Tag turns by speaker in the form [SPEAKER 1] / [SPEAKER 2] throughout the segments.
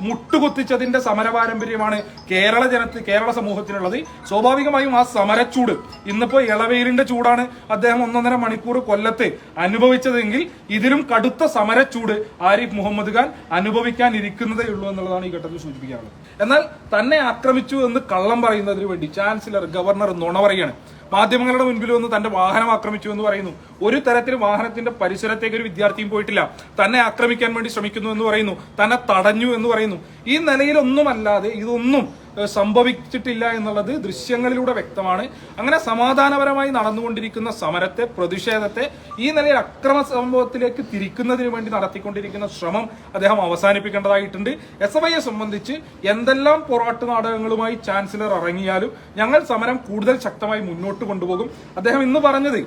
[SPEAKER 1] മുട്ടുകുത്തിച്ചതിന്റെ സമരപാരമ്പര്യമാണ് കേരള ജനത്തിൽ കേരള സമൂഹത്തിനുള്ളത്. സ്വാഭാവികമായും ആ സമരച്ചൂട് ഇന്നിപ്പോ ഇളവേലിന്റെ ചൂടാണ് അദ്ദേഹം ഒന്നൊന്നര മണിക്കൂർ കൊല്ലത്ത് അനുഭവിച്ചതെങ്കിൽ ഇതിലും കടുത്ത സമരച്ചൂട് ആരിഫ് മുഹമ്മദ് ഖാൻ അനുഭവിക്കാൻ ഇരിക്കുന്നതേ ഉള്ളൂ എന്നുള്ളതാണ് ഈ ഘട്ടത്തിൽ സൂചിപ്പിക്കാനുള്ളത്. എന്നാൽ തന്നെ ആക്രമിച്ചു എന്ന് കള്ളം പറയുന്നതിന് വേണ്ടി ചാൻസലർ ഗവർണർ നുണ പറയാണ് മാധ്യമങ്ങളുടെ മുൻപിൽ വന്ന് തന്റെ വാഹനം ആക്രമിച്ചു എന്ന് പറയുന്നു. ഒരു തരത്തിലും വാഹനത്തിന്റെ പരിസരത്തേക്ക് ഒരു വിദ്യാർത്ഥിയും പോയിട്ടില്ല. തന്നെ ആക്രമിക്കാൻ വേണ്ടി ശ്രമിക്കുന്നു എന്ന് പറയുന്നു. തന്നെ തടഞ്ഞു എന്ന് പറയുന്നു. ഈ നിലയിലൊന്നുമല്ലാതെ ഇതൊന്നും സംഭവിച്ചിട്ടില്ല എന്നുള്ളത് ദൃശ്യങ്ങളിലൂടെ വ്യക്തമാണ്. അങ്ങനെ സമാധാനപരമായി നടന്നുകൊണ്ടിരിക്കുന്ന സമരത്തെ പ്രതിഷേധത്തെ ഈ നിലയിൽ അക്രമ സംഭവത്തിലേക്ക് തിരിക്കുന്നതിന് വേണ്ടി നടത്തിക്കൊണ്ടിരിക്കുന്ന ശ്രമം അദ്ദേഹം അവസാനിപ്പിക്കേണ്ടതായിട്ടുണ്ട്. എസ് എഫ് ഐയെ സംബന്ധിച്ച് എന്തെല്ലാം പൊറാട്ട് നാടകങ്ങളുമായി ചാൻസലർ ഇറങ്ങിയാലും ഞങ്ങൾ സമരം കൂടുതൽ ശക്തമായി മുന്നോട്ട് കൊണ്ടുപോകും. അദ്ദേഹം ഇന്ന് പറഞ്ഞത്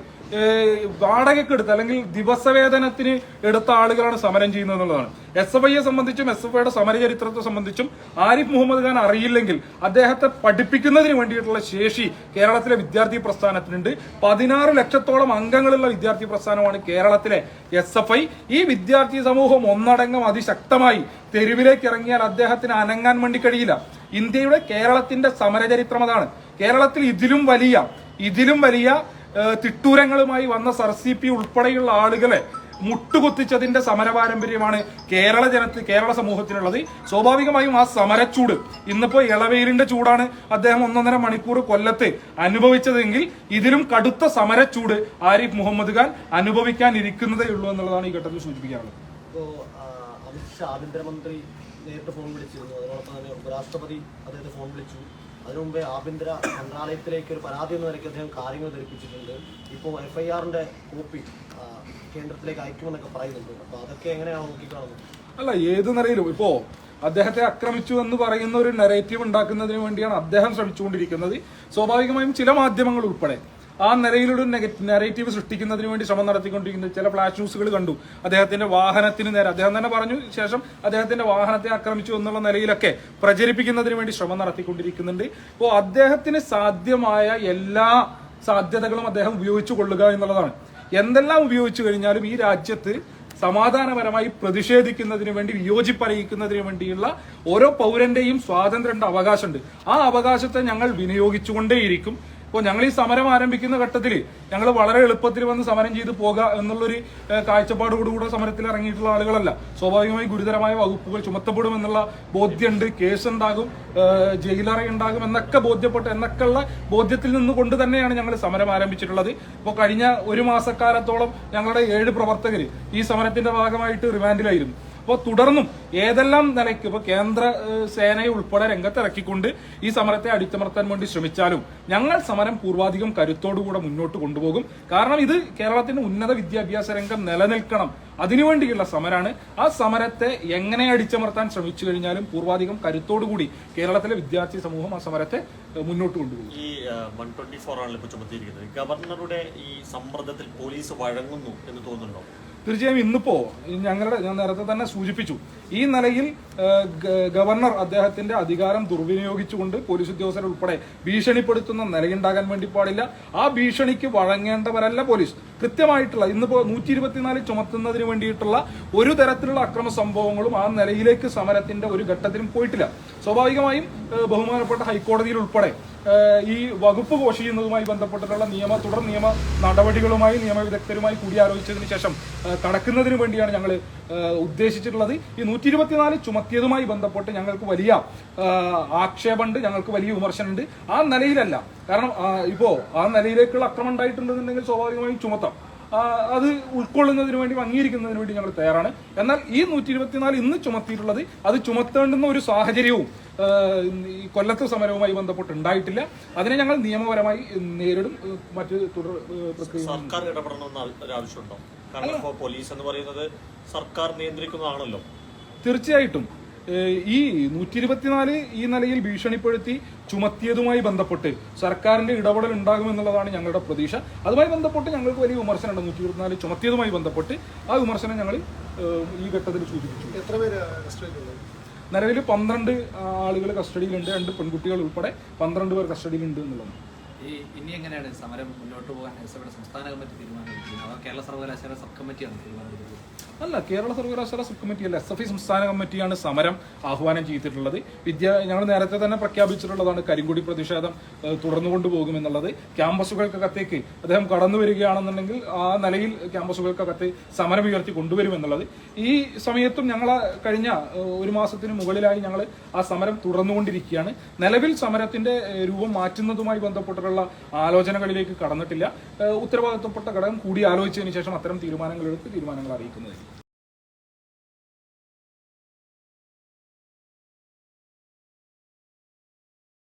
[SPEAKER 1] വാടകയ്ക്ക് എടുത്ത് അല്ലെങ്കിൽ ദിവസവേതനത്തിന് എടുത്ത ആളുകളാണ് സമരം ചെയ്യുന്നത് എന്നുള്ളതാണ് എസ് എഫ് ഐയെ സംബന്ധിച്ചും എസ് എഫ് ഐയുടെ സമരചരിത്രത്തെ സംബന്ധിച്ചും ആരിഫ് മുഹമ്മദ് ഖാൻ അറിയില്ലെങ്കിൽ അദ്ദേഹത്തെ പഠിപ്പിക്കുന്നതിന് വേണ്ടിയിട്ടുള്ള ശേഷി കേരളത്തിലെ വിദ്യാർത്ഥി പ്രസ്ഥാനത്തിനുണ്ട്. പതിനാറ് ലക്ഷത്തോളം അംഗങ്ങളുള്ള വിദ്യാർത്ഥി പ്രസ്ഥാനമാണ് കേരളത്തിലെ എസ് എഫ് ഐ. ഈ വിദ്യാർത്ഥി സമൂഹം ഒന്നടങ്കം അതിശക്തമായി തെരുവിലേക്ക് ഇറങ്ങിയാൽ അദ്ദേഹത്തിന് അനങ്ങാൻ വേണ്ടി കഴിയില്ല. ഇന്ത്യയുടെ കേരളത്തിന്റെ സമരചരിത്രം അതാണ്. കേരളത്തിൽ ഇതിലും വലിയ ഇതിലും വലിയ തിട്ടൂരങ്ങളുമായി വന്ന സർ സി പി ഉൾപ്പെടെയുള്ള ആളുകളെ മുട്ടുകുത്തിച്ചതിന്റെ സമരപാരമ്പര്യമാണ് കേരള ജനത്തിൽ കേരള സമൂഹത്തിനുള്ളത്. സ്വാഭാവികമായും ആ സമരച്ചൂട് ഇന്നിപ്പോ ഇളവെയിലിന്റെ ചൂടാണ് അദ്ദേഹം ഒന്നൊന്നര മണിക്കൂർ കൊല്ലത്ത് അനുഭവിച്ചതെങ്കിൽ ഇതിലും കടുത്ത സമരച്ചൂട് ആരിഫ് മുഹമ്മദ് ഖാൻ അനുഭവിക്കാൻ ഇരിക്കുന്നതേ ഉള്ളൂ എന്നുള്ളതാണ് ഈ ഘട്ടത്തിൽ സൂചിപ്പിക്കാനുള്ളത്.
[SPEAKER 2] ആഭ്യന്തരമന്ത്രി നേരിട്ട് ഫോൺ വിളിച്ചിരുന്നു. അതോടൊപ്പം തന്നെ ഉപരാഷ്ട്രപതി അദ്ദേഹത്തെ ഫോൺ വിളിച്ചു. അതിനു മുമ്പേ ആഭ്യന്തര മന്ത്രാലയത്തിലേക്ക് ഒരു പരാതി എന്ന നിലയ്ക്ക് അദ്ദേഹം കാര്യങ്ങൾ ധരിപ്പിച്ചിട്ടുണ്ട്. ഇപ്പോൾ എഫ് ഐ കോപ്പി കേന്ദ്രത്തിലേക്ക് അയക്കുമെന്നൊക്കെ പറയുന്നുണ്ട്. അപ്പോൾ അതൊക്കെ എങ്ങനെയാണ് നോക്കിക്കാണുന്നത്?
[SPEAKER 1] അല്ല ഏത് നിലയിലും ഇപ്പോ അദ്ദേഹത്തെ ആക്രമിച്ചു എന്ന് പറയുന്ന ഒരു നെറേറ്റീവ് ഉണ്ടാക്കുന്നതിന് വേണ്ടിയാണ് അദ്ദേഹം ശ്രമിച്ചുകൊണ്ടിരിക്കുന്നത്. സ്വാഭാവികമായും ചില മാധ്യമങ്ങൾ ഉൾപ്പെടെ. ആ നിലയിലൊരു നെറേറ്റീവ് സൃഷ്ടിക്കുന്നതിന് വേണ്ടി ശ്രമം നടത്തിക്കൊണ്ടിരിക്കുന്ന ചില ഫ്ലാഷ് ന്യൂസുകൾ കണ്ടു. അദ്ദേഹത്തിന്റെ വാഹനത്തിന് നേരെ അദ്ദേഹം തന്നെ പറഞ്ഞു ശേഷം അദ്ദേഹത്തിന്റെ വാഹനത്തെ ആക്രമിച്ചു എന്നുള്ള നിലയിലൊക്കെ പ്രചരിപ്പിക്കുന്നതിന് വേണ്ടി ശ്രമം നടത്തിക്കൊണ്ടിരിക്കുന്നുണ്ട്. അപ്പോൾ അദ്ദേഹത്തിന് സാധ്യമായ എല്ലാ സാധ്യതകളും അദ്ദേഹം ഉപയോഗിച്ചു കൊള്ളുക എന്നുള്ളതാണ്. എന്തെല്ലാം ഉപയോഗിച്ചു കഴിഞ്ഞാലും ഈ രാജ്യത്ത് സമാധാനപരമായി പ്രതിഷേധിക്കുന്നതിന് വേണ്ടി വിയോജിപ്പറിയിക്കുന്നതിന് വേണ്ടിയുള്ള ഓരോ പൗരന്റെയും സ്വാതന്ത്ര്യ അവകാശമുണ്ട്. ആ അവകാശത്തെ ഞങ്ങൾ വിനിയോഗിച്ചുകൊണ്ടേയിരിക്കും. ഇപ്പോൾ ഞങ്ങൾ ഈ സമരം ആരംഭിക്കുന്ന ഘട്ടത്തിൽ ഞങ്ങൾ വളരെ എളുപ്പത്തിൽ വന്ന് സമരം ചെയ്ത് പോകുക എന്നുള്ളൊരു കാഴ്ചപ്പാടോടുകൂടെ സമരത്തിൽ ഇറങ്ങിയിട്ടുള്ള ആളുകളല്ല. സ്വാഭാവികമായി ഗുരുതരമായ വകുപ്പുകൾ ചുമത്തപ്പെടും എന്നുള്ള ബോധ്യമുണ്ട് കേസ് ഉണ്ടാകും ജയിലറ ഉണ്ടാകും എന്നൊക്കെ ബോധ്യപ്പെട്ട് എന്നൊക്കെയുള്ള ബോധ്യത്തിൽ നിന്നുകൊണ്ട് തന്നെയാണ് ഞങ്ങൾ സമരം ആരംഭിച്ചിട്ടുള്ളത്. ഇപ്പോൾ കഴിഞ്ഞ ഒരു മാസക്കാലത്തോളം ഞങ്ങളുടെ ഏഴ് പ്രവർത്തകർ ഈ സമരത്തിന്റെ ഭാഗമായിട്ട് റിമാൻഡിലായിരുന്നു. അപ്പോൾ തുടർന്നും ഏതെല്ലാം നിലയ്ക്ക് ഇപ്പോൾ കേന്ദ്ര സേനയെ ഉൾപ്പെടെ രംഗത്തിറക്കിക്കൊണ്ട് ഈ സമരത്തെ അടിച്ചമർത്താൻ വേണ്ടി ശ്രമിച്ചാലും ഞങ്ങൾ സമരം പൂർവാധികം കരുത്തോടുകൂടെ മുന്നോട്ട് കൊണ്ടുപോകും. കാരണം ഇത് കേരളത്തിന്റെ ഉന്നത വിദ്യാഭ്യാസ രംഗം നിലനിൽക്കണം. അതിനുവേണ്ടിയുള്ള സമരമാണ് ആ സമരത്തെ എങ്ങനെ അടിച്ചമർത്താൻ ശ്രമിച്ചു കഴിഞ്ഞാലും പൂർവാധികം കരുത്തോടുകൂടി കേരളത്തിലെ വിദ്യാർത്ഥി സമൂഹം ആ സമരത്തെ മുന്നോട്ട് കൊണ്ടുപോകും.
[SPEAKER 3] ഈ വൺ ട്വന്റി ഫോർ ആണല്ലോ ഇപ്പോൾ ചുമത്തിയിരിക്കുന്നത്. ഗവർണറുടെ ഈ സമ്മർദ്ദത്തിൽ പോലീസ് വഴങ്ങുന്നു എന്ന് തോന്നുന്നുണ്ടോ?
[SPEAKER 1] തീർച്ചയായും ഇന്നിപ്പോ ഞങ്ങളുടെ ഞാൻ നേരത്തെ തന്നെ സൂചിപ്പിച്ചു. ഈ നിലയിൽ ഗവർണർ അദ്ദേഹത്തിന്റെ അധികാരം ദുർവിനിയോഗിച്ചുകൊണ്ട് പോലീസ് ഉദ്യോഗസ്ഥർ ഉൾപ്പെടെ ഭീഷണിപ്പെടുത്തുന്ന നിലയുണ്ടാകാൻ വേണ്ടി പാടില്ല. ആ ഭീഷണിക്ക് വഴങ്ങേണ്ടവരല്ല പോലീസ്. കൃത്യമായിട്ടുള്ള ഇന്നിപ്പോ നൂറ്റി ഇരുപത്തിനാല് ചുമത്തുന്നതിന് വേണ്ടിയിട്ടുള്ള ഒരു തരത്തിലുള്ള അക്രമ സംഭവങ്ങളും ആ നിലയിലേക്ക് സമരത്തിന്റെ ഒരു ഘട്ടത്തിലും പോയിട്ടില്ല. സ്വാഭാവികമായും ബഹുമാനപ്പെട്ട ഹൈക്കോടതിയിൽ ഉൾപ്പെടെ ഈ വകുപ്പ് ഘോഷിക്കുന്നതുമായി ബന്ധപ്പെട്ടിട്ടുള്ള നിയമ തുടർ നിയമ നടപടികളുമായി നിയമവിദഗ്ധരുമായി കൂടിയാലോചിച്ചതിന് ശേഷം കടക്കുന്നതിന് വേണ്ടിയാണ് ഞങ്ങൾ ഉദ്ദേശിച്ചിട്ടുള്ളത്. ഈ നൂറ്റി ഇരുപത്തിനാല് ചുമത്തിയതുമായി ബന്ധപ്പെട്ട് ഞങ്ങൾക്ക് വലിയ ആക്ഷേപമുണ്ട് ഞങ്ങൾക്ക് വലിയ വിമർശനമുണ്ട്. ആ നിലയിലല്ല. കാരണം ഇപ്പോൾ ആ നിലയിലേക്കുള്ള അക്രമം ഉണ്ടായിട്ടുണ്ടെന്നുണ്ടെങ്കിൽ സ്വാഭാവികമായും ചുമത്താം. അത് ഉൾക്കൊള്ളുന്നതിന് വേണ്ടി അംഗീകരിക്കുന്നതിന് വേണ്ടി ഞങ്ങൾ തയ്യാറാണ്. എന്നാൽ ഈ നൂറ്റി ഇരുപത്തിനാല് ഇന്ന് ചുമത്തിയിട്ടുള്ളത് അത് ചുമത്തേണ്ടുന്ന ഒരു സാഹചര്യവും ഈ കൊല്ലത്ത് സമരവുമായി ബന്ധപ്പെട്ട് ഉണ്ടായിട്ടില്ല അതിനെ ഞങ്ങൾ നിയമപരമായി നേരിടും. മറ്റ് തുടർ പ്രക്രിയ
[SPEAKER 3] സർക്കാർ ഇടപെടണമെന്ന് ആവശ്യമുണ്ടോ? കാരണം പോലീസ് എന്ന് പറയുന്നത് സർക്കാർ നിയന്ത്രിക്കുന്നതാണല്ലോ.
[SPEAKER 1] തീർച്ചയായിട്ടും. ഈ നൂറ്റി ഇരുപത്തിനാല് ഈ നിലയിൽ ഭീഷണിപ്പെടുത്തി ചുമത്തിയതുമായി ബന്ധപ്പെട്ട് സർക്കാരിന്റെ ഇടപെടൽ ഉണ്ടാകുമെന്നുള്ളതാണ് ഞങ്ങളുടെ പ്രതീക്ഷ. അതുമായി ബന്ധപ്പെട്ട് ഞങ്ങൾക്ക് വലിയ വിമർശനമുണ്ട്. നൂറ്റി ഇരുപത്തിനാല് ചുമത്തിയതുമായി ബന്ധപ്പെട്ട് ആ വിമർശനം ഞങ്ങൾ ഈ ഘട്ടത്തിൽ സൂചിപ്പിച്ചു.
[SPEAKER 4] എത്ര പേര്
[SPEAKER 1] നിലവിൽ പന്ത്രണ്ട് ആളുകൾ കസ്റ്റഡിയിലുണ്ട്. രണ്ട് പെൺകുട്ടികൾ ഉൾപ്പെടെ പന്ത്രണ്ട് പേർ കസ്റ്റഡിയിലുണ്ട് എന്നുള്ളത്
[SPEAKER 5] ഈ ഇനി എങ്ങനെയാണ് സമരം മുന്നോട്ട് പോകാൻ? എസ് സംസ്ഥാന കമ്മിറ്റി തീരുമാനം കേരള സർവകലാശാല സബ് കമ്മിറ്റിയാണ് തീരുമാനമെടുക്കുന്നത്
[SPEAKER 1] അല്ല കേരള സർവകലാശാല സബ് കമ്മിറ്റി അല്ല എസ് എഫ് ഐ സംസ്ഥാന കമ്മിറ്റിയാണ് സമരം ആഹ്വാനം ചെയ്തിട്ടുള്ളത്. വിദ്യ ഞങ്ങൾ നേരത്തെ തന്നെ പ്രഖ്യാപിച്ചിട്ടുള്ളതാണ് കരിങ്കുടി പ്രതിഷേധം തുടർന്നു കൊണ്ടുപോകുമെന്നുള്ളത് ക്യാമ്പസുകൾക്കകത്തേക്ക് അദ്ദേഹം കടന്നു വരികയാണെന്നുണ്ടെങ്കിൽ ആ നിലയിൽ ക്യാമ്പസുകൾക്കകത്ത് സമരം ഉയർത്തി കൊണ്ടുവരുമെന്നുള്ളത്. ഈ സമയത്തും ഞങ്ങൾ കഴിഞ്ഞ ഒരു മാസത്തിന് മുകളിലായി ഞങ്ങൾ ആ സമരം തുടർന്നുകൊണ്ടിരിക്കുകയാണ്. നിലവിൽ സമരത്തിന്റെ രൂപം മാറ്റുന്നതുമായി ബന്ധപ്പെട്ടിട്ടുള്ള ആലോചനകളിലേക്ക് കടന്നിട്ടില്ല. ഉത്തരവാദിത്തപ്പെട്ട ഘടകം കൂടി ആലോചിച്ചതിന് ശേഷം അത്തരം തീരുമാനങ്ങൾ എടുത്ത് തീരുമാനങ്ങൾ അറിയിക്കുന്നതായിരിക്കും.